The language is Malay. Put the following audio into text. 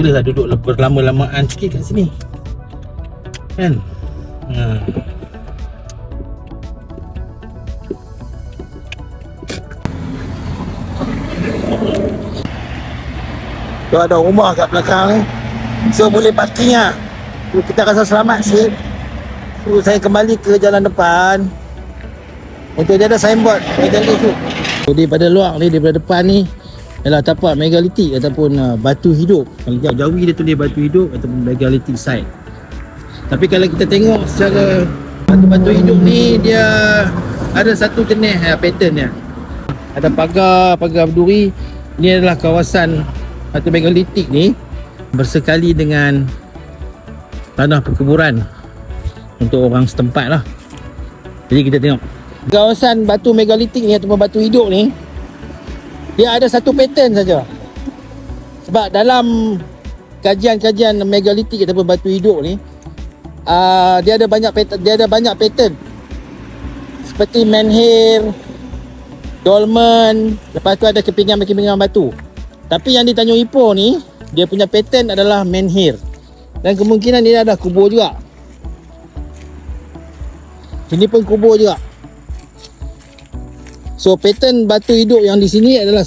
Bolehlah duduk berlama-lamaan sikit kat sini. Kan? Ha. Tu ada rumah kat belakang ni So boleh parking lah. So, Kita rasa selamat sikit. So saya kembali ke jalan depan. Untuk dia ada signboard Megalitik tu. So, Daripada luar ni Daripada depan ni Ialah tapak megalitik Ataupun uh, batu hidup. Kalau jauh jauhi dia tulis batu hidup Ataupun megalitik site Tapi kalau kita tengok secara Batu-batu hidup ni Dia ada satu jenis uh, pattern dia. Ada pagar Pagar berduri. Ini adalah kawasan Batu megalitik ni Bersekali dengan Tanah perkuburan Untuk orang setempat lah. Jadi kita tengok. Kawasan batu megalitik ni Ataupun batu hidup ni Dia ada satu pattern saja. Sebab dalam Kajian-kajian megalitik Ataupun batu hidup ni uh, Dia ada banyak pattern Dia ada banyak pattern. Seperti menhir Dolmen Lepas tu ada kepingan-kepingan batu. Tapi yang di Tanjung Ipoh ni Dia punya pattern adalah menhir Dan kemungkinan dia ada kubur juga. Sini pun kubur juga So pattern batu hidup yang di sini adalah